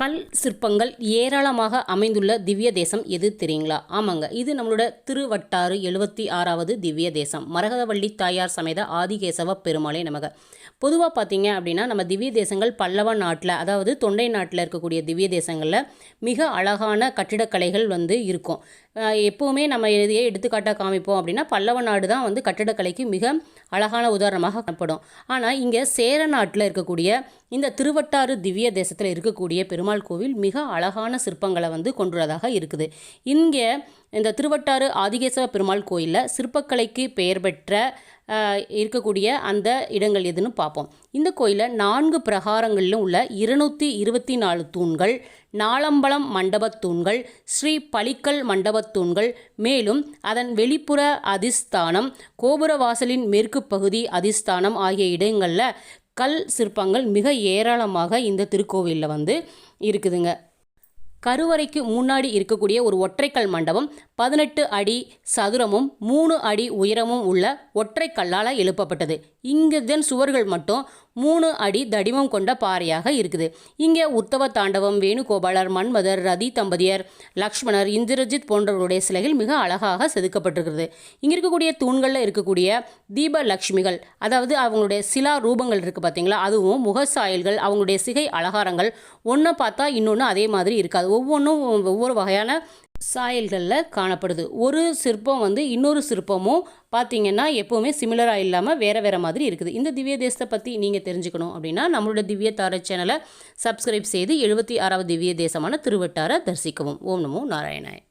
கல் சிற்பங்கள் ஏராளமாக அமைந்துள்ள திவ்ய தேசம் எது தெரியுங்களா? ஆமாங்க. இது நம்மளோட திருவட்டாறு எழுபத்தி ஆறாவது திவ்ய தேசம். மரகதவள்ளி தாயார் சமேத ஆதிகேசவ பெருமாளே நமக. பொதுவாக பார்த்தீங்க அப்படின்னா நம்ம திவ்ய தேசங்கள் பல்லவ நாட்டில் அதாவது தொண்டை நாட்டில் இருக்கக்கூடிய திவ்ய தேசங்களில் மிக அழகான கட்டிடக்கலைகள் வந்து இருக்கும். எப்போவுமே நம்ம எதையே எடுத்துக்காட்டாக காமிப்போம் அப்படின்னா பல்லவ நாடு தான் வந்து கட்டிடக்கலைக்கு மிக அழகான உதாரணமாக காணப்படும். ஆனால் இங்கே சேர நாட்டில் இருக்கக்கூடிய இந்த திருவட்டாறு திவ்ய தேசத்தில் இருக்கக்கூடிய பெருமாள் கோவில் மிக அழகான சிற்பங்களை வந்து கொண்டுள்ளதாக இருக்குது. இங்கே இந்த திருவட்டாறு ஆதிகேசவ பெருமாள் கோயிலில் சிற்பக்கலைக்கு பெயர் பெற்ற இருக்கக்கூடிய அந்த இடங்கள் எதுன்னு பார்ப்போம். இந்த கோயிலில் நான்கு பிரகாரங்களிலும் உள்ள இருநூற்றி இருபத்தி நாலு தூண்கள் நாலம்பலம் மண்டபத் தூண்கள் ஸ்ரீ பலிக்கல் மண்டபத் தூண்கள் மேலும் அதன் வெளிப்புற அதிஸ்தானம் கோபுர வாசலின் மேற்கு பகுதி அதிஸ்தானம் ஆகிய இடங்களில் கல் சிற்பங்கள் மிக ஏராளமாக இந்த திருக்கோவிலில் வந்து இருக்குதுங்க. கருவறைக்கு முன்னாடி இருக்கக்கூடிய ஒரு ஒற்றைக்கல் மண்டபம் பதினெட்டு அடி சதுரமும் மூணு அடி உயரமும் உள்ள ஒற்றைக்கல்லால் எழுப்பப்பட்டது. இங்குதன் சுவர்கள் மட்டும் மூணு அடி தடிமம் கொண்ட பாறையாக இருக்குது. இங்கே உத்தவ தாண்டவம் வேணுகோபாலர் மன்மதர் ரதி தம்பதியர் லக்ஷ்மணர் இந்திரஜித் போன்றவருடைய சிலைகள் மிக அழகாக செதுக்கப்பட்டிருக்கிறது. இங்கே இருக்கக்கூடிய தூண்களில் இருக்கக்கூடிய தீப லக்ஷ்மிகள் அதாவது அவங்களுடைய சிலா ரூபங்கள் இருக்குது பார்த்தீங்களா அதுவும் முகசாயல்கள் அவங்களுடைய சிகை அலகாரங்கள் ஒன்றை பார்த்தா இன்னொன்று அதே மாதிரி இருக்காது. ஒவ்வொன்றும் ஒவ்வொரு வகையான சாயல்களில் காணப்படுது. ஒரு சிற்பம் வந்து இன்னொரு சிற்பமும் பார்த்தீங்கன்னா எப்போவுமே சிமிலராக இல்லாமல் வேறு வேறு மாதிரி இருக்குது. இந்த திவ்ய தேசத்தை பற்றி நீங்கள் தெரிஞ்சுக்கணும் அப்படின்னா நம்மளோட திவ்ய தார சேனலை சப்ஸ்கிரைப் செய்து எழுபத்தி ஆறாவது திவ்ய தேசமான திருவட்டாரை தரிசிக்கவும். ஓம் நமோ நாராயணாய்.